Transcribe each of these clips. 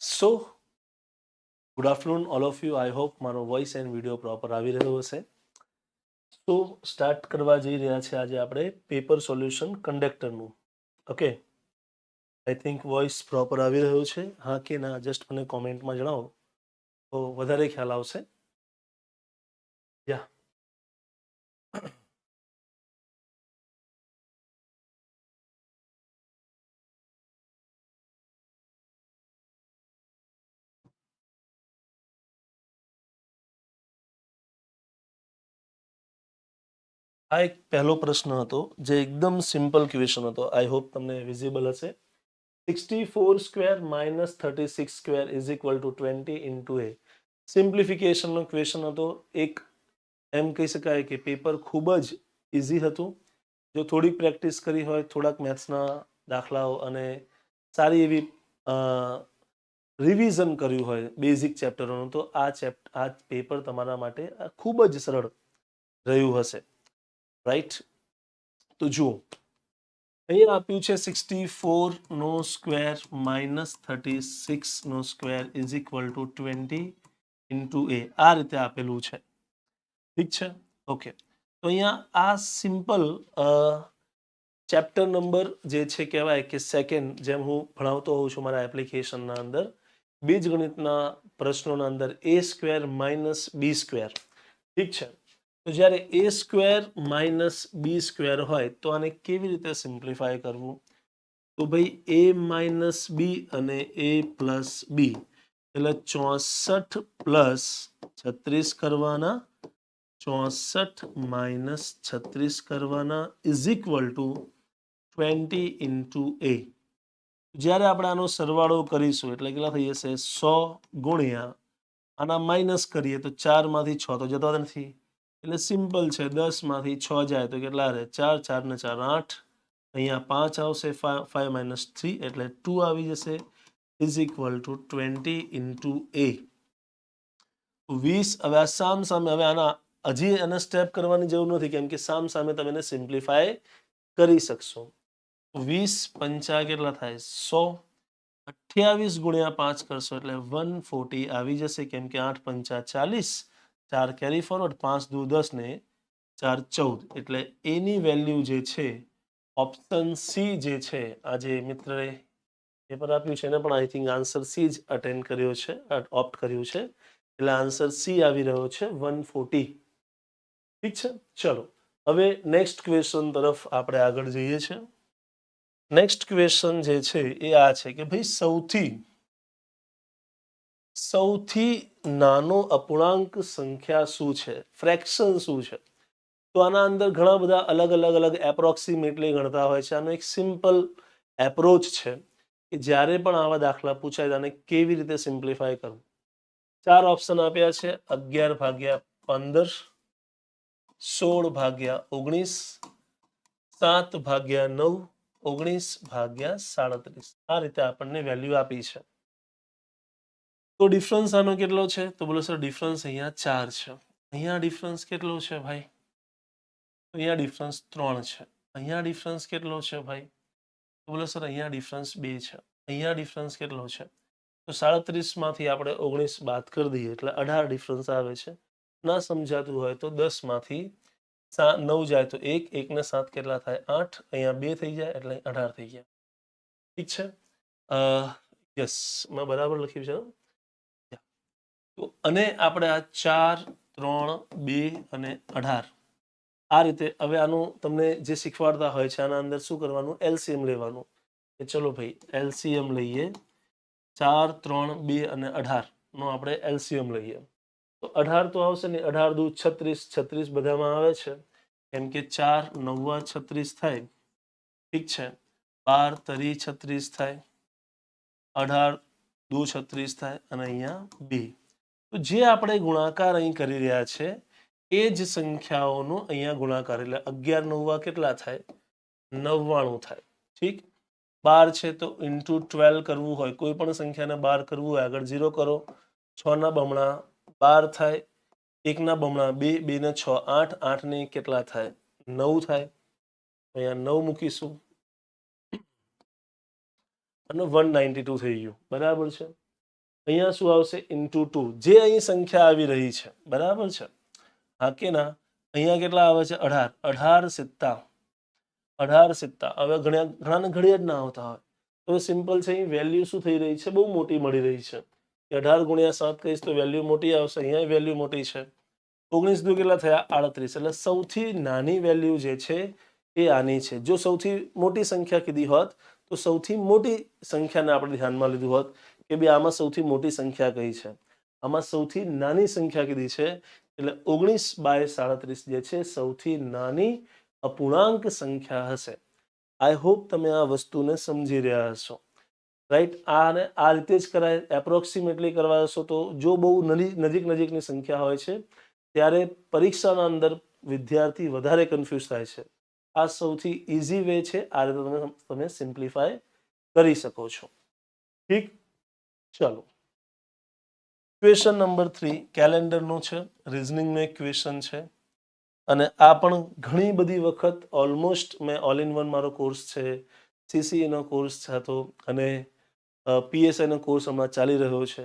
So good afternoon all of you I hope મારો voice and video proper આવી રહ્યો હશે. તો સ્ટાર્ટ કરવા જઈ રહ્યા છે આજે આપણે paper solution કંડક્ટરનું okay I think voice proper આવી રહ્યો છે. હા કે ના જસ્ટ મને કોમેન્ટમાં જણાવો. તો વધારે ખ્યાલ આવશે. યા આ એક પહેલો પ્રશ્ન હતો, જે એકદમ સિમ્પલ ક્વેશ્ચન હતો. આઈ હોપ તમને વિઝિબલ હશે. Sixty four square minus thirty six square is equal to twenty into A સિમ્પ્લિફિકેશનનો question હતો. એક એમ કહી શકાય કે પેપર ખૂબ જ ઇઝી હતું. જો થોડીક પ્રેક્ટિસ કરી હોય, થોડાક મેથ્સના દાખલાઓ અને સારી એવી રિવિઝન કર્યું હોય બેઝિક ચેપ્ટરોનું તો આ ચેપ્ટ આ પેપર તમારા માટે ખૂબ જ સરળ રહ્યું હશે. રાઈટ તો જુઓ, અહીંયા આપ્યું છે સિક્સટી ફોર નો square minus thirty six no square is equal to twenty into A આ રીતે આપેલું છે. ઠીક છે? ઓકે તો અહીંયા આ સિમ્પલ ચેપ્ટર નંબર જે છે કહેવાય કે સેકન્ડ જેમ હું ભણાવતો હોઉં છું મારા એપ્લિકેશનના અંદર, બીજગણિતના પ્રશ્નોના અંદર A square minus B square ઠીક છે? તો જ્યારે A square minus B square હોય, તો આને કેવી રીતે સિમ્પ્લિફાય કરવું? તો ભાઈ, એ માઇનસ બી અને એ પ્લસ બી, એટલે ચોસઠ પ્લસ છત્રીસ કરવાના, ચોસઠ માઇનસ છત્રીસ કરવાના is equal to twenty into A જ્યારે આપણે આનો સરવાળો કરીશું, એટલે કેટલા થઈ જશે? સો ગુણ્યા, આના માઇનસ કરીએ તો ચારમાંથી છ, તો જતો નથી. એટલે સિમ્પલ છે, દસમાંથી છ જાય તો કેટલા રહે? ચાર ચાર ને ચાર, આઠ. અહીંયા પાંચ આવશે ફાઈવ માઇનસ થ્રી, એટલે ટુ આવી જશે. Is equal to twenty into A વીસ, હવે આ સામ સામે, હવે આના હજી એને સ્ટેપ કરવાની જરૂર નથી, કેમ કે સામ સામે તમે એને સિમ્પ્લિફાય કરી શકશો. વીસ પંચા કેટલા થાય? સો. અઠ્યાવીસ ગુણ્યા પાંચ કરશો, એટલે વન ફોર્ટી આવી જશે, કેમ કે આઠ પંચા ચાલીસ. ચાર કેરી ફોરવર્ડ પાંચ દુ દસ ને ચાર ચૌદ. એટલે એની વેલ્યુ જે છે ઓપ્શન સી જે છે આજે મિત્રએ પેપર આપ્યું છે એને પણ આઈ થિંક આન્સર સી જ અટેન્ડ કર્યો છે ઓપ્ટ કર્યું છે. એટલે આન્સર સી આવી રહ્યો છે વન ફોર્ટી ઠીક છે? ચલો, હવે નેક્સ્ટ ક્વેશ્ચન તરફ આપણે આગળ જઈએ છીએ. નેક્સ્ટ ક્વેશ્ચન જે છે એ આ છે કે ભાઈ સૌથી સૌથી નાનો અપૂર્ણાંક સંખ્યા શું છે? ફ્રેક્શન શું છે? તો આના અંદર ઘણા બધા અલગ અલગ અલગ એપ્રોક્સિમેટલી ગણતા હોય છે. આનો એક સિમ્પલ એપ્રોચ છે કે જ્યારે પણ આવા દાખલા પૂછાય આને કેવી રીતે સિમ્પ્લિફાય કરવું? ચાર ઓપ્શન આપ્યા છે. અગિયાર ભાગ્યા પંદર, સોળ ભાગ્યા ઓગણીસ, સાત ભાગ્યા નવ, ઓગણીસ ભાગ્યા સાડત્રીસ. આ રીતે આપણને વેલ્યુ આપી છે. તો ડિફરન્સ આનો કેટલો છે? તો બોલો સર ડિફરન્સ અહીંયા ચાર છે. અહીંયા ડિફરન્સ કેટલો છે ભાઈ? અહીંયા ડિફરન્સ ત્રણ છે. અહીંયા ડિફરન્સ કેટલો છે ભાઈ? તો બોલો સર અહીંયા ડિફરન્સ બે છે. અહીંયા ડિફરન્સ કેટલો છે? તો સાડત્રીસમાંથી આપણે ઓગણીસ બાદ કરી દઈએ એટલે અઢાર ડિફરન્સ આવે છે. ના સમજાતું હોય તો દસમાંથી સા, નવ જાય તો એક એકને સાત કેટલા થાય? આઠ. અહીંયા બે થઈ જાય એટલે અઢાર થઈ ગયા. ઠીક છે? યસ મેં બરાબર લખ્યું છે? તો અને આપણે આ ચાર, ત્રણ, બે અને અઢાર. આ રીતે હવે આનું તમને જે શીખવાડતા હોય છે, આના અંદર શું કરવાનું? એલસીએમ લેવાનું. કે ચલો ભાઈ, એલસીએમ લઈએ. ચાર, ત્રણ, બે અને અઢાર. નો આપણે એલસીએમ લઈએ. તો અઢાર તો આવશે ને, અઢાર દુ છત્રીસ છત્રીસ બધામાં આવે છે. કેમ કે ચાર, નવ્વા છત્રીસ થાય. ઠીક છે. બાર, તરી છત્રીસ થાય. અઢાર દુ છત્રીસ થાય અને અહીંયા બે. તો જે આપણે ગુણાકાર અહીં કરી રહ્યા છે, એ જ સંખ્યાઓનો અહીંયા ગુણાકાર, એટલે અગિયાર નવવા કેટલા થાય? નવ્વાણું થાય. ઠીક? બાર છે તો ઇન્ટુ ટ્વેલ્વ કરવું હોય, કોઈ પણ સંખ્યાને બાર કરવું હોય, આગળ ઝીરો કરો. છ ના બમણા બાર થાય. એકના બમણા બે બે ને છ, આઠ આઠ ને કેટલા થાય? નવ થાય. અહીંયા નવ મૂકીશું. અને વન નાઇન્ટી ટુ થઈ ગયું. બરાબર છે? અહીંયા શું આવશે? ઇન્ટુ ટુ જે અહીં સંખ્યા આવી રહી છે, બરાબર છે? હા કે ના અહીંયા કેટલા આવે છે? અઢાર. અઢાર સિત્તા અઢાર સિત્તા હવે ઘણા ઘણાને ઘડિયા જ ના આવતા હોય. તો સિમ્પલ છે, અહીં વેલ્યુ શું થઈ રહી છે? બહુ મોટી મળી રહી છે. અઢાર ગુણ્યા સાત કહીશ તો વેલ્યુ મોટી આવશે. અહીંયા વેલ્યુ મોટી છે. ઓગણીસ દુ કેટલા થયા? આડત્રીસ. એટલે સૌથી નાની વેલ્યુ જે છે, એ આની છે. જો સૌથી મોટી સંખ્યા કીધી હોત, તો સૌથી મોટી સંખ્યાને આપણે ધ્યાનમાં લીધું હોત કે બે આમાં સૌથી મોટી સંખ્યા કઈ છે? આમાં સૌથી નાની સંખ્યા કીધી છે? એટલે ઓગણીસ બાય સાડત્રીસ જે છે, સૌથી નાની અપૂર્ણાંક સંખ્યા હશે. આઈ હોપ તમે આ વસ્તુને સમજી રહ્યા હશો. રાઈટ આને આ રીતે જ કરાય એપ્રોક્સિમેટલી કરવા હશો તો જો બહુ નજીક નજીક નજીકની સંખ્યા હોય છે, ત્યારે પરીક્ષાના અંદર વિદ્યાર્થી વધારે કન્ફ્યુઝ થાય છે. આ સૌથી ઇઝી વે છે, આ રીતે તમે તમે સિમ્પ્લિફાય કરી શકો છો. ઠીક? ચાલો. ક્વેશ્ચન નંબર થ્રી કેલેન્ડરનું છે રિઝનિંગનું એક ક્વેશ્ચન છે. અને આ પણ ઘણી બધી વખત ઓલમોસ્ટ મેં ઓલ ઇન વન મારો કોર્સ છે સીસીએનો કોર્સ હતો અને પીએસઆઈનો કોર્સ હમણાં ચાલી રહ્યો છે.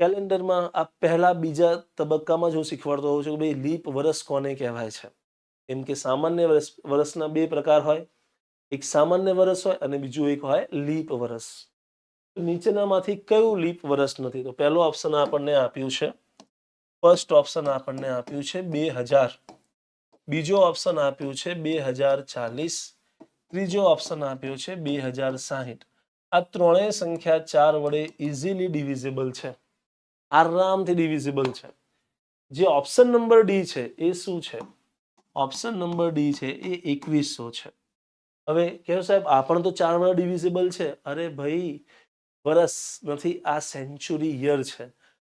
કેલેન્ડરમાં આ પહેલાં બીજા તબક્કામાં જ હું શીખવાડતો હોઉં છું કે ભાઈ લીપ વરસ કોને કહેવાય છે? કેમ કે સામાન્ય વરસ, વરસના બે પ્રકાર હોય. એક સામાન્ય વરસ હોય અને બીજું એક હોય લીપ વર્ષ નીચેનામાંથી કયું લીપ વર્ષ નથી? તો પહેલો ઓપ્શન આપણને આપ્યું છે. ફર્સ્ટ ઓપ્શન આપણને આપ્યું છે બે હજાર. બીજો ઓપ્શન આપ્યું છે બે હજાર ચાલીસ. ત્રીજો ઓપ્શન આપ્યો છે બે હજાર સાહીઠ. આ ત્રણેય સંખ્યા ચાર વડે ઇઝીલી ડિવિઝિબલ છે. આરામથી ડિવિઝિબલ છે. જે ઓપ્શન નંબર ડી છે એ શું છે? ઓપ્શન નંબર ડી છે એ એકવીસો છે. હવે કેવું સાહેબ, આ પણ તો ચાર વડે ડિવિઝિબલ છે. અરે ભાઈ વર્ષ નથી, આ સેન્ચુરી યર છે.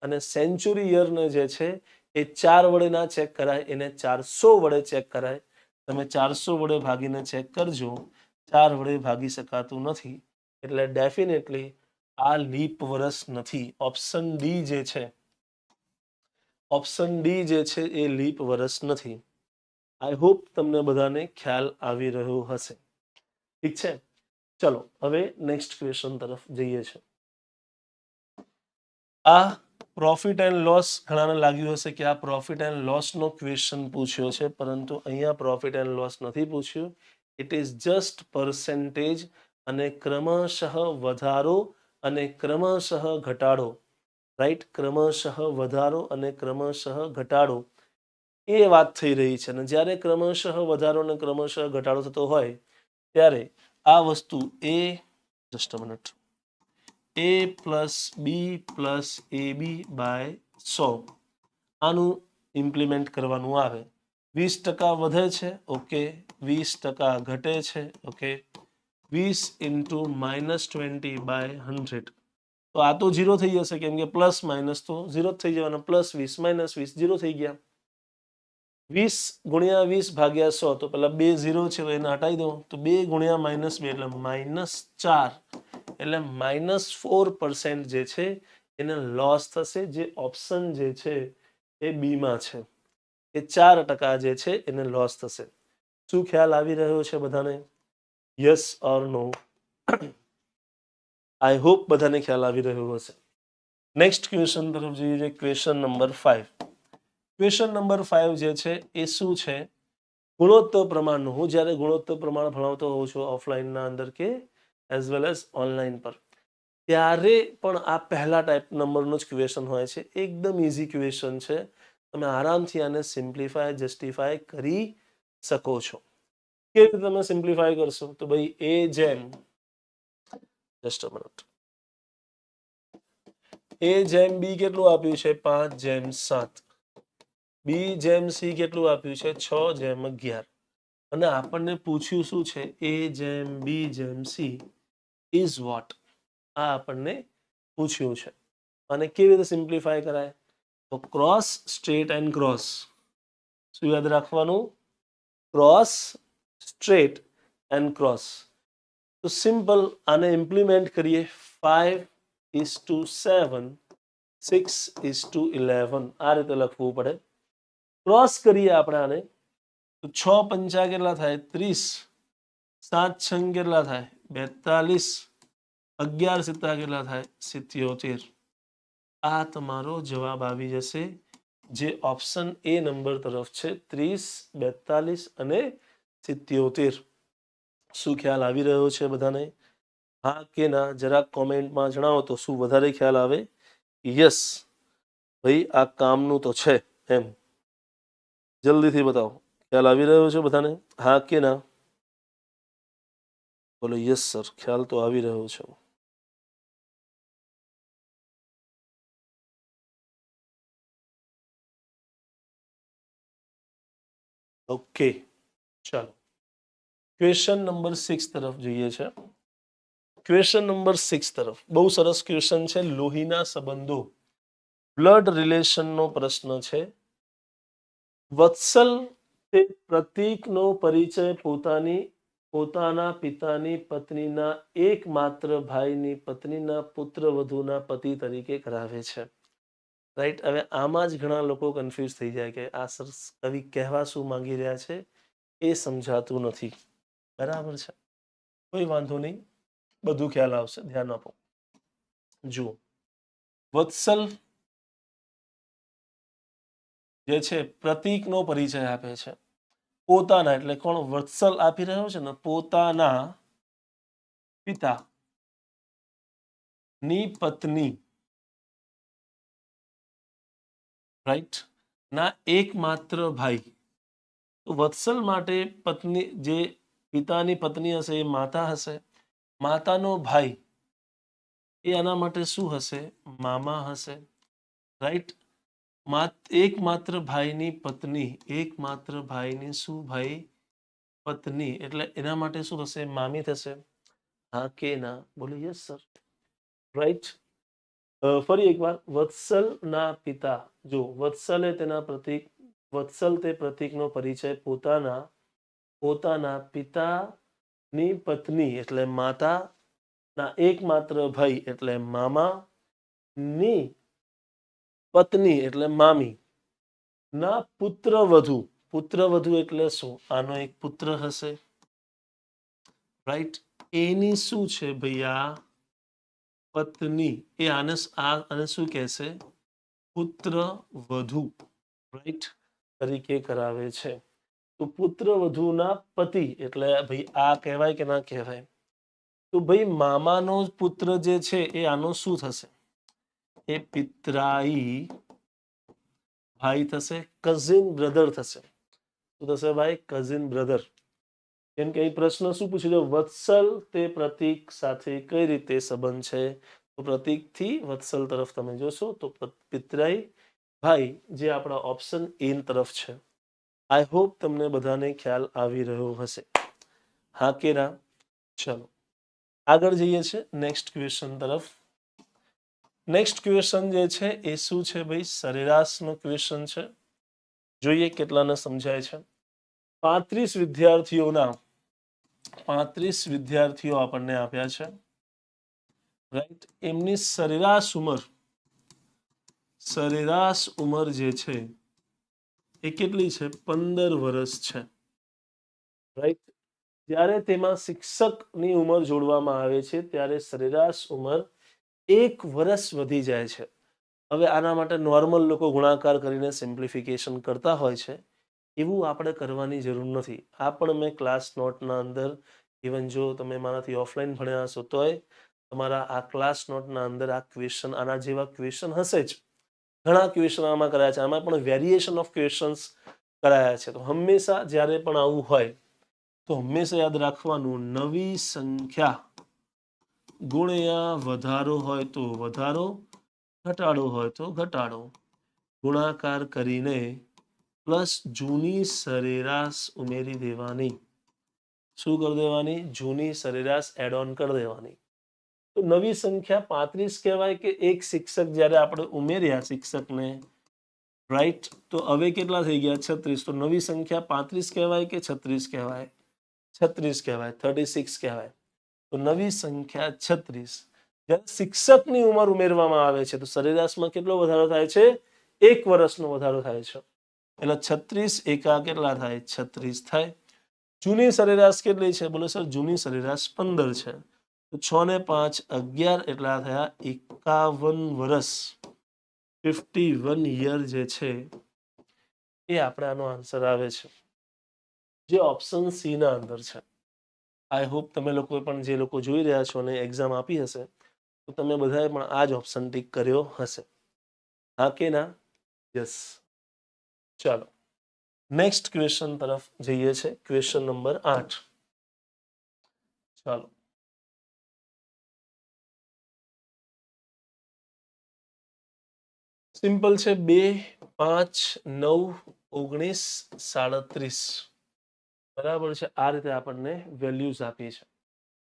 અને સેન્ચુરી યરને જે છે, એ ચાર વડે ના ચેક કરાય, એને ચારસો વડે ચેક કરાય. તમે ચારસો વડે ભાગીને ચેક કરજો, ચાર વડે ભાગી શકાતું નથી. એટલે ડેફિનેટલી આ લીપ વર્ષ નથી. ઓપ્શન ડી જે છે ઓપ્શન ડી જે છે, એ લીપ વર્ષ નથી. આઈ હોપ તમને બધાને ખ્યાલ આવી રહ્યો હશે. ઠીક છે? ચલો, હવે નેક્સ્ટ ક્વેશ્ચન તરફ જઈએ છે. આ પ્રોફિટ એન્ડ લોસ ઘણાને લાગ્યું હશે કે આ પ્રોફિટ એન્ડ લોસનો ક્વેશ્ચન પૂછ્યો છે, પરંતુ અહીંયા પ્રોફિટ એન્ડ લોસ નથી પૂછ્યું. ઇટ ઇઝ જસ્ટ પર્સેન્ટેજ અને ક્રમશઃ વધારો અને ક્રમશઃ ઘટાડો. રાઈટ ક્રમશઃ વધારો અને ક્રમશઃ ઘટાડો. એ વાત થઈ રહી છે. અને જ્યારે ક્રમશઃ વધારો અને ક્રમશઃ ઘટાડો થતો હોય, ત્યારે આ વસ્તુ એ just minute A plus B plus A B by સો. આનું ઇમ્પ્લિમેન્ટ કરવાનું આવે. વીસ ટકા વધે છે ઓકે વીસ ટકા ઘટે છે ઓકે વીસ into minus twenty by hundred તો આ તો ઝીરો થઈ જશે, કેમ કે પ્લસ માઇનસ તો ઝીરો થઈ જવાના પ્લસ વીસ માઇનસ વીસ ઝીરો થઈ ગયા. વીસ ગુણ્યા વીસ ભાગ્યા સો, તો પેલા બે ઝીરો છે એને હટાવી દઉં. તો બે ગુણ્યા માઇનસ બે એટલે માઇનસ ચાર. એટલે માઇનસ ફોર પરસેન્ટ જે છે, એને લોસ થશે. જે ઓપ્શન જે છે, એ બીમાં છે. એ ચાર ટકા જે છે, એને લોસ થશે. શું ખ્યાલ આવી રહ્યો છે બધાને? Yes or no I hope બધાને ખ્યાલ આવી રહ્યો હશે. નેક્સ્ટ ક્વેશ્ચન તરફ જોઈએ question number five question number five જે છે એ શું છે? ગુણોત્તર પ્રમાણનું હું જ્યારે ગુણોત્તર પ્રમાણ ભણાવતો હોઉં છું ઓફલાઈનના અંદર કે એઝ વેલ એઝ ઓનલાઈન પર. ત્યારે પણ આ પહેલા ટાઈપ નંબરનો જ ક્વેશ્ચન હોય છે. એકદમ ઇઝી ક્વેશ્ચન છે. તમે આરામથી આને સિમ્પ્લિફાય જસ્ટિફાય કરી શકો છો. કેવી રીતે તમે સિમ્પ્લિફાય કરશો? તો ભાઈ એ જેમ જસ્ટ અ મિનિટ એ જેમ બી કેટલું આપ્યું છે? પાંચ જેમ સાત. બી જેમ સી કેટલું આપ્યું છે? છ જેમ અગિયાર. અને આપણને પૂછ્યું શું છે? એ જેમ, બી જેમ, સી ઇઝ વોટ આ આપણને પૂછ્યું છે. અને કેવી રીતે સિમ્પ્લિફાય કરાય? તો ક્રોસ સ્ટ્રેટ એન્ડ ક્રોસ. શું યાદ રાખવાનું? Cross straight and cross. તો સિમ્પલ આને ઇમ્પ્લિમેન્ટ કરીએ. Five is to seven six is to eleven આ રીતે લખવું પડે. ક્રોસ કરીએ આપણે આને, તો છ પંચા કેટલા થાય? ત્રીસ. સાત છંગ કેટલા થાય? બેતાલીસ. અગિયાર સિત્તા કેટલા થાય? સિત્યોતેર. આ તમારો જવાબ આવી જશે, જે ઓપ્શન એ નંબર તરફ છે. ત્રીસ, બેતાલીસ અને સિત્યોતેર. શું ખ્યાલ આવી રહ્યો છે બધાને? હા કે ના? જરાક કોમેન્ટમાં જણાવો તો શું વધારે ખ્યાલ આવે? યસ. ભાઈ, આ કામનું તો છે, એમ. જલ્દીથી બતાવો. ખ્યાલ આવી રહ્યો છે બધાને? હા કે ના? બોલો યસ સર ખ્યાલ તો આવી રહ્યો છે. ઓકે, ચાલો. ક્વેશ્ચન નંબર સિક્સ તરફ જોઈએ છે. ક્વેશ્ચન નંબર સિક્સ તરફ. બહુ સરસ ક્વેશ્ચન છે. લોહીના સંબંધો. બ્લડ રિલેશનનો પ્રશ્ન છે. વત્સલ તે પ્રતીકનો પરિચય પોતાની, પોતાના પિતાની પત્નીના એકમાત્ર ભાઈની પત્નીના પુત્ર વધુના પતિ તરીકે કરાવે છે. રાઈટ હવે આમાં જ ઘણા લોકો કન્ફ્યુઝ થઈ જાય કે આ સર કવિ કહેવા શું માંગી રહ્યા છે? એ સમજાતું નથી. બરાબર છે? કોઈ વાંધો નહીં. બધું ખ્યાલ આવશે. ધ્યાન આપો. જુઓ. વત્સલ જે છે, પ્રતીકનો પરિચય આપે છે. પોતાના, એટલે કોણ? વત્સલ આપી રહ્યો છે ને, પોતાના પિતા ની પત્ની. રાઈટ ના, એકમાત્ર ભાઈ. વત્સલ માટે પત્ની, જે પિતાની પત્ની હશે, એ માતા હશે. માતાનો ભાઈ, એ આના માટે શું હશે? મામા હશે. રાઈટ એકમાત્ર ભાઈની પત્ની, એકમાત્ર ભાઈની શું ભાઈ પત્ની? એટલે એના માટે શું થશે? મામી થશે? હા કે ના? બોલી યસ, સર. રાઈટ ફરી એકવાર. વત્સલ ના પિતા. જો, વત્સલે તેના પ્રતિક, વત્સલ તે પ્રતિકનો પરિચય પોતાના પોતાના પિતાની પત્ની એટલે માતાના એકમાત્ર ભાઈ એટલે મામા ની પત્ની એટલે મામી. ના, પુત્ર વધુ. પુત્ર વધુ એટલે શું? આનો એક પુત્ર હશે. રાઈટ એની શું છે ભૈયા? પત્ની. એ આને આને શું કહેશે? પુત્ર વધુ. રાઈટ તરીકે કરાવે છે. તો પુત્ર વધુના પતિ એટલે ભાઈ આ કહેવાય કે ના કહેવાય? તો ભાઈ મામાનો પુત્ર જે છે એ આનો શું થશે? એ પિતરાઈ ભાઈ થશે કઝિન બ્રધર થશે શું થશે ભાઈ કઝિન બ્રધર કેમ કે એ પ્રશ્ન શું પૂછ્યું છે વત્સલ તે પ્રતીક સાથે કઈ રીતે સંબંધ છે તો પ્રતીકથી વત્સલ તરફ તમે જોશો તો પિતરાઈ ભાઈ જે આપણા ઓપ્શન એન તરફ છે આઈ હોપ તમને બધાને ખ્યાલ આવી રહ્યો હશે હા કે ના ચલો આગળ જઈએ છે નેક્સ્ટ ક્વેશ્ચન તરફ નેક્સ્ટ ક્વેશ્ચન જે છે એ શું છે ભાઈ? સરેરાશનો ક્વેશ્ચન છે. જોઈએ કેટલાને સમજાય છે. પાંત્રીસ વિદ્યાર્થીઓના પાંત્રીસ વિદ્યાર્થીઓ આપણને આપ્યા છે. રાઈટ એમની સરેરાશ ઉંમર સરેરાશ ઉંમર જે છે એ કેટલી છે? પંદર વર્ષ છે. રાઈટ જ્યારે તેમાં શિક્ષકની ઉંમર જોડવામાં આવે છે, ત્યારે સરેરાશ ઉંમર એક વર્ષ વધી જાય છે. હવે આના માટે નોર્મલ લોકો ગુણાકાર કરીને સિમ્પ્લિફિકેશન કરતા હોય છે, એવું આપણે કરવાની જરૂર નથી. આ પણ મેં ક્લાસ નોટના અંદર ઇવન જો તમે મારાથી ઓફલાઈન ભણ્યા હશો તોય, તમારા આ ક્લાસ નોટના અંદર આ ક્વેશ્ચન આના જેવા ક્વેશ્ચન હશે જ. ઘણા ક્વેશ્ચન આમાં કરાયા છે. આમાં પણ વેરિએશન ઓફ ક્વેશ્ચન્સ કરાયા છે. તો હંમેશા જ્યારે પણ આવું હોય, તો હંમેશા યાદ રાખવાનું, નવી સંખ્યા ગુણ્યા વધારો હોય તો વધારો, ઘટાડો હોય તો ઘટાડો. ગુણાકાર કરીને પ્લસ જૂની સરેરાશ ઉમેરી દેવાની. શું કરી દેવાની? જૂની સરેરાશ એડ ઓન કરી દેવાની. તો નવી સંખ્યા પાંત્રીસ કહેવાય કે એક શિક્ષક જ્યારે આપણે ઉમેર્યા શિક્ષકને રાઈટ તો હવે કેટલા થઈ ગયા? છત્રીસ. તો નવી સંખ્યા પાંત્રીસ કહેવાય કે છત્રીસ કહેવાય? છત્રીસ કહેવાય. થર્ટી સિક્સ કહેવાય. તો નવી સંખ્યા છત્રીસ. જ્યારે શિક્ષકની ઉંમર ઉમેરવામાં આવે છે, તો સરેરાશમાં કેટલો વધારો થાય છે? એક વર્ષનો વધારો થાય છે. એટલે છત્રીસ એકા કેટલા થાય? છત્રીસ થાય. જૂની સરેરાશ કેટલી છે? બોલો સર, જૂની સરેરાશ પંદર છે. તો છ ને પાંચ અગિયાર એટલા થયા એકાવન વર્ષ ફિફ્ટી વન યર જે છે, એ આપણે આનો આન્સર આવે છે. જે ઓપ્શન સી ના અંદર છે. આઈ હોપ તમે લોકો પણ જે લોકો જોઈ રહ્યા છો અને એક્ઝામ આપી હશે, તો તમે બધાએ પણ આ જ ઓપ્શન ટીક કર્યો હશે. હા કે ના? યસ ચાલો. નેક્સ્ટ ક્વેશ્ચન તરફ જઈએ છે ક્વેશ્ચન નંબર આઠ. ચાલો. સિમ્પલ છે, બે, પાંચ, નવ, ઓગણીસ, સાડત્રીસ. બરાબર છે. આ રીતે આપણને વેલ્યુઝ આપી છે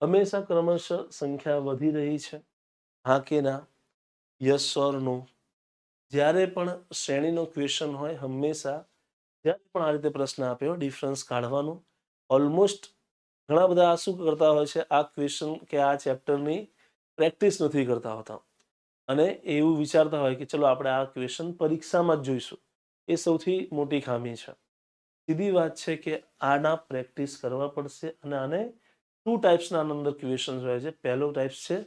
હંમેશા ક્રમશઃ સંખ્યા વધી રહી છે. હા કે ના યસ ઓર નો જ્યારે પણ શ્રેણીનો ક્વેશ્ચન હોય, હંમેશા જ્યારે પણ આ રીતે પ્રશ્ન આપ્યો ડિફરન્સ કાઢવાનું ઓલમોસ્ટ ઘણા બધા આ શું કરતા હોય છે? આ ક્વેશ્ચન કે આ ચેપ્ટરની પ્રેક્ટિસ નથી કરતા હોતા. અને એવું વિચારતા હોય કે ચલો આપણે આ ક્વેશ્ચન પરીક્ષામાં જ જોઈશું. એ સૌથી મોટી ખામી છે. સીધી વાત છે કે આના પ્રેક્ટિસ કરવા પડશે અને આને ટુ ટાઈપ્સના અંદર ક્વેશ્ચન હોય છે. પહેલો ટાઈપ છે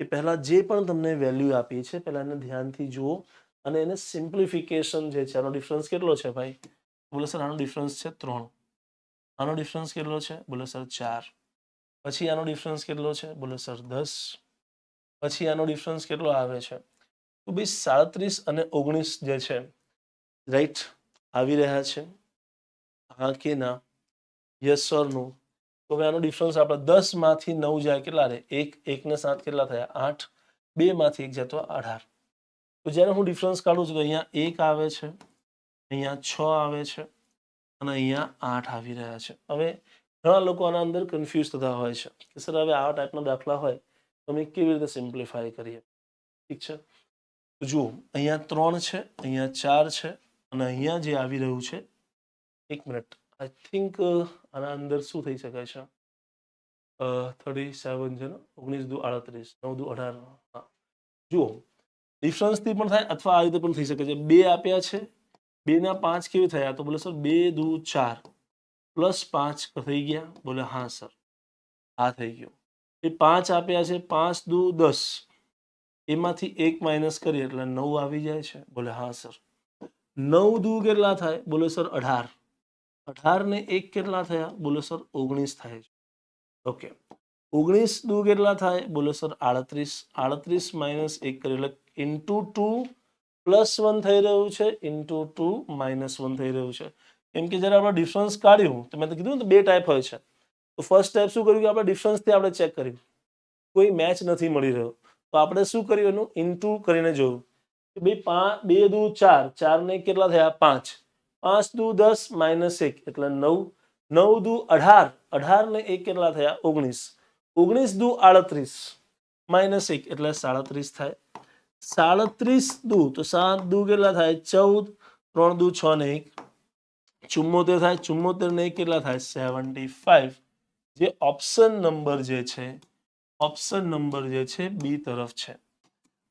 કે પહેલાં જે પણ તમને વેલ્યુ આપી છે પહેલાં એને ધ્યાનથી જુઓ અને એને સિમ્પ્લિફિકેશન જે છે, આનો ડિફરન્સ કેટલો છે ભાઈ? બોલો સર આનો ડિફરન્સ છે ત્રણ. આનો ડિફરન્સ કેટલો છે? બોલો સર ચાર. પછી આનો ડિફરન્સ કેટલો છે? બોલો સર દસ. પછી આનો ડિફરન્સ કેટલો આવે છે? તો ભાઈ સાડત્રીસ અને ઓગણીસ જે છે રાઈટ આવી રહ્યા છે. હા કે યસ ઓર તો હવે આનો ડિફરન્સ આપણે દસમાંથી નવ જાય કેટલા રહે એક એકને સાત કેટલા થયા? આઠ. બે માંથી એક જતો અઢાર. તો જ્યારે હું ડિફરન્સ કાઢું છું તો અહીંયા એક આવે છે, અહીંયા છ આવે છે અને અહીંયા આઠ આવી રહ્યા છે. હવે ઘણા લોકો આના અંદર કન્ફ્યુઝ થતા હોય છે કે, સર, હવે આવા ટાઈપના દાખલા હોય તો અમે કેવી રીતે સિમ્પ્લિફાય કરીએ? ઠીક છે? જુઓ, અહીંયા ત્રણ છે, અહીંયા ચાર છે અને અહીંયા જે આવી રહ્યું છે એક મિનિટ. આઈ થિંક આના અંદર શું થઈ શકે છે? થર્ટી સેવન છે ને? ઓગણીસ દુ આડત્રીસ, નવ દુ અઢાર. હા. જુઓ ડિફરન્સથી પણ થાય અથવા આ રીતે પણ થઈ શકે છે. બે આપ્યા છે. બેના પાંચ કેવી થયા? તો બોલે, સર, બે દુ ચાર. પ્લસ પાંચ થઈ ગયા. બોલે, હા, સર. આ થઈ ગયું. એ પાંચ આપ્યા છે, પાંચ દુ દસ. એમાંથી એક માઇનસ કરીએ એટલે નવ આવી જાય છે. બોલે, હા, સર. નવ દુ કેટલા થાય? બોલે, સર, અઢાર. અઢાર ને એક કેટલા થયા? બોલો સર, ઓગણીસ થાય છે. ઓકે. ઓગણીસ દુ કેટલા થાય? બોલો સર, આડત્રીસ. આડત્રીસ માઇનસ એક કરી એટલે ઇન્ટુ ટુ પ્લસ વન થઈ રહ્યું છે. ઇન્ટુ ટુ માઇનસ વન થઈ રહ્યું છે. કેમ કે જ્યારે આપણે ડિફરન્સ કાઢ્યું, તો મેં તો કીધું ને બે ટાઈપ હોય છે. તો ફર્સ્ટ ટાઈપ શું કર્યું કે આપણે ડિફરન્સથી આપણે ચેક કર્યું. કોઈ મેચ નથી મળી રહ્યો. તો આપણે શું કર્યું એનું? ઇન્ટુ કરીને જોયું. કે ભાઈ પાંચ બે દુ ચાર. ચાર ને કેટલા થયા? પાંચ. પાંચ દુ દસ માઇનસ એક એટલે નવ નવ દુ અઢાર અઢાર ને એક કેટલા થયા ઓગણીસ ઓગણીસ દુ આડત્રીસ માઇનસ એક એટલે સાડત્રીસ થાય સાડત્રીસ દુ તો સાત દુ કેટલા થાય ચૌદ ત્રણ દુ છ ને એક ચુમ્મોતેર થાય ચુમ્મોતેર ને એક કેટલા થાય સેવન્ટી ફાઈવ જે ઓપ્શન નંબર જે છે ઓપ્શન નંબર જે છે બી તરફ છે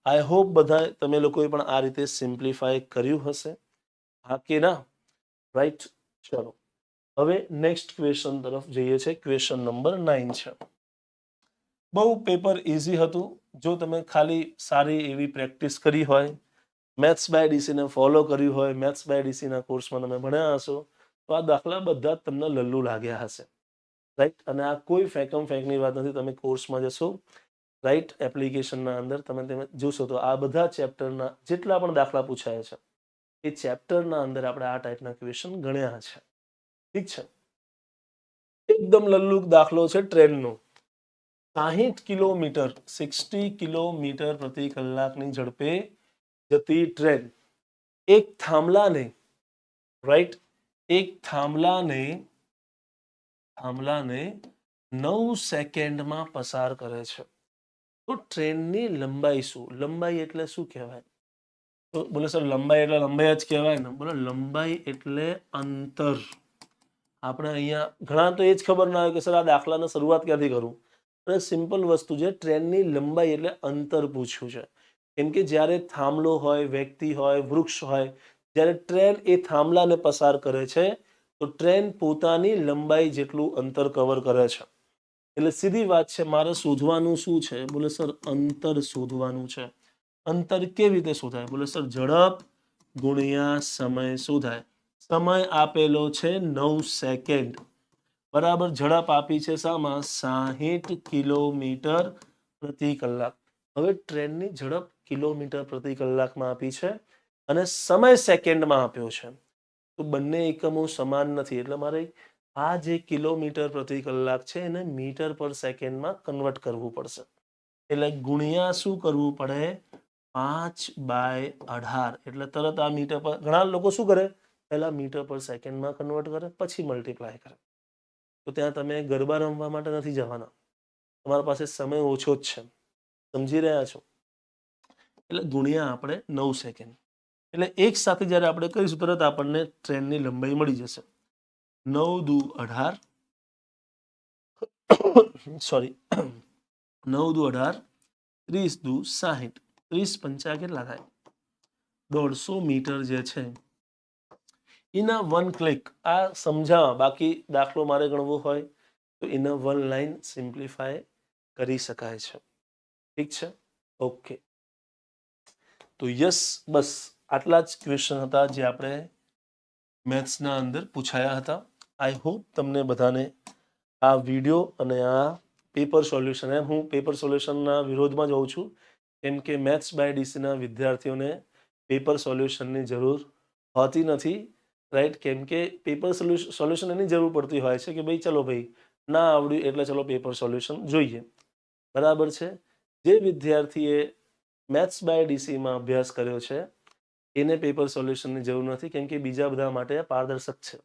આઈ હોપ બધા તમે લોકોએ પણ આ રીતે સિમ્પ્લિફાય કર્યું હશે. હા કે ના. રાઈટ ચલો. હવે નેક્સ્ટ ક્વેશ્ચન તરફ જઈએ છે ક્વેશ્ચન નંબર નાઇન છે. બહુ પેપર ઇઝી હતું. જો તમે ખાલી સારી એવી પ્રેક્ટિસ કરી હોય મેથ્સ બાય ડીસીને ફોલો કર્યું હોય મેથ્સ બાય ડીસીના કોર્સમાં તમે ભણ્યા હશો, તો આ દાખલા બધા તમને લલ્લુ લાગ્યા હશે. રાઈટ અને આ કોઈ ફેંકમ ફેંકની વાત નથી. તમે કોર્સમાં જશો રાઈટ એપ્લિકેશનના અંદર તમે તમે જોશો તો આ બધા ચેપ્ટરના જેટલા પણ દાખલા પૂછાયા છે એ ચેપ્ટરના અંદર આપણે આ ટાઈપના ક્વેશ્ચન ગણ્યા છે. ઠીક છે? એકદમ લલ્લુક દાખલો છે ટ્રેનનો. સાહીઠ કિલોમીટર સિક્સટી કિલોમીટર પ્રતિ કલાકની ઝડપે જતી ટ્રેન. એક થાંભલાને રાઈટ એક થાંભલાને થાંભલાને નવ સેકન્ડમાં પસાર કરે છે. તો ટ્રેનની લંબાઈ શું? લંબાઈ એટલે શું કહેવાય? તો બોલે સર, લંબાઈ એટલે લંબાઈ જ કહેવાય ને. બોલો, લંબાઈ એટલે અંતર. આપણે અહીંયા ઘણા તો એ જ ખબર ના હોય કે સર આ દાખલાને શરૂઆત ક્યાંથી કરું? અને સિમ્પલ વસ્તુ છે, ટ્રેનની લંબાઈ એટલે અંતર પૂછ્યું છે. કેમ કે જ્યારે થાંભલો હોય, વ્યક્તિ હોય, વૃક્ષ હોય, જ્યારે ટ્રેન એ થાંભલાને પસાર કરે છે, તો ટ્રેન પોતાની લંબાઈ જેટલું અંતર કવર કરે છે. એટલે સીધી વાત છે, મારે શોધવાનું શું છે? બોલે સર, અંતર શોધવાનું છે. અંતર કેવી રીતે શોધાય? બોલે, સર, ઝડપ ગુણ્યા સમય શોધાય. સમય આપેલો છે નવ સેકન્ડ. બરાબર, ઝડપ આપી છે શામાં સાહીઠ કિલોમીટર પ્રતિ કલાક. હવે ટ્રેનની ઝડપ કિલોમીટર પ્રતિ કલાકમાં આપી છે અને સમય સેકન્ડમાં આપ્યો છે. તો બંને એકમો સમાન નથી, એટલે મારે આ જે કિલોમીટર પ્રતિ કલાક છે એને મીટર પર સેકન્ડમાં કન્વર્ટ કરવું પડશે. એટલે ગુણ્યા શું કરવું પડે? પાંચ બાય અઢાર. એટલે તરત આ મીટર પર ઘણા લોકો શું કરે? પહેલા મીટર પર સેકન્ડમાં કન્વર્ટ કરે, પછી મલ્ટીપ્લાય કરે. તો ત્યાં તમે ગરબા રમવા માટે નથી જવાના. તમારા પાસે સમય ઓછો જ છે. સમજી રહ્યા છો? એટલે ગુણ્યા આપણે નવ સેકન્ડ એટલે એક સાથે જ્યારે આપણે કરીશું, તરત આપણને ટ્રેનની લંબાઈ મળી જશે. નવ દુ અઢાર. સોરી નવ દુ અઢાર, ત્રીસ દુ સાહીઠ. ત્રીસ પંચા કેટલા થાય? દોઢસો મીટર જે છે ઇન વન ક્લિક આ સમજાવવા, બાકી દાખલો મારે ગણવો હોય, તો ઇન વન લાઈન સિમ્પ્લિફાય કરી શકાય છે. ઠીક છે? ઓકે તો યસ બસ. આટલા જ ક્વેશ્ચન હતા જે આપણે મેથ્સના અંદર પૂછાયા હતા. આઈ હોપ તમને બધાને આ વીડિયો અને આ પેપર સોલ્યુશન હું પેપર સોલ્યુશનના વિરોધમાં જ છું. કેમ કે મેથ્સ બાય ડીસીના વિદ્યાર્થીઓને પેપર સોલ્યુશનની જરૂર હોતી નથી રાઈટ કેમ કે પેપર સોલ્યુશન એની જરૂર પડતી હોય છે કે ભાઈ ચલો ભાઈ, ના આવડ્યું એટલે ચલો પેપર સોલ્યુશન જોઈએ. બરાબર છે? જે વિદ્યાર્થીએ મેથ્સ બાય ડીસીમાં અભ્યાસ કર્યો છે, એને પેપર સોલ્યુશનની જરૂર નથી, કેમ કે બીજા બધા માટે પારદર્શક છે.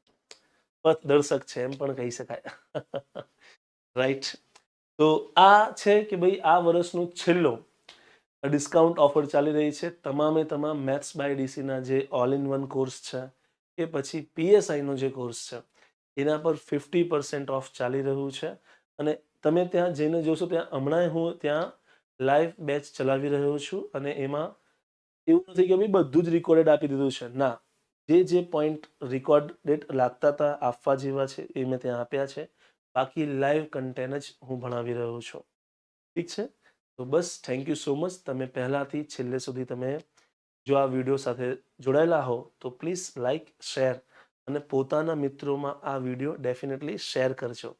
પથદર્શક છે, એમ પણ કહી શકાય. રાઈટ તો આ છે કે ભાઈ આ વર્ષનું છેલ્લો ડિસ્કાઉન્ટ ઓફર ચાલી રહી છે. તમામે તમામ મેથ્સ બાય ડીસીના જે ઓલ ઇન વન કોર્સ છે, કે પછી પીએસઆઈનો જે કોર્સ છે, એના પર ફિફ્ટી પર્સન્ટ ઓફ ચાલી રહ્યું છે. અને તમે ત્યાં જઈને જોશો, ત્યાં હમણાં હું ત્યાં લાઈવ બેચ ચલાવી રહ્યો છું અને એમાં એવું નથી કે ભાઈ બધું જ રિકોર્ડેડ આપી દીધું છે. ના, જે જે પોઈન્ટ રિકોર્ડેડ લાગતા હતા, આપવા જેવા છે, એ મેં ત્યાં આપ્યા છે. બાકી લાઈવ કન્ટેન્ટ જ હું ભણાવી રહ્યો છું. ઠીક છે? તો બસ થેન્ક યુ સો મચ તમે પહેલાંથી છેલ્લે સુધી તમે જો આ વીડિયો સાથે જોડાયેલા હો, તો પ્લીઝ લાઇક શેર અને પોતાના મિત્રોમાં આ વીડિયો ડેફિનેટલી શેર કરજો.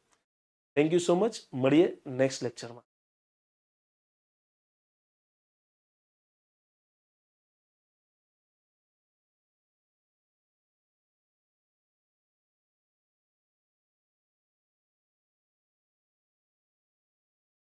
થેન્ક યુ સો મચ મળીએ નેક્સ્ટ લેક્ચરમાં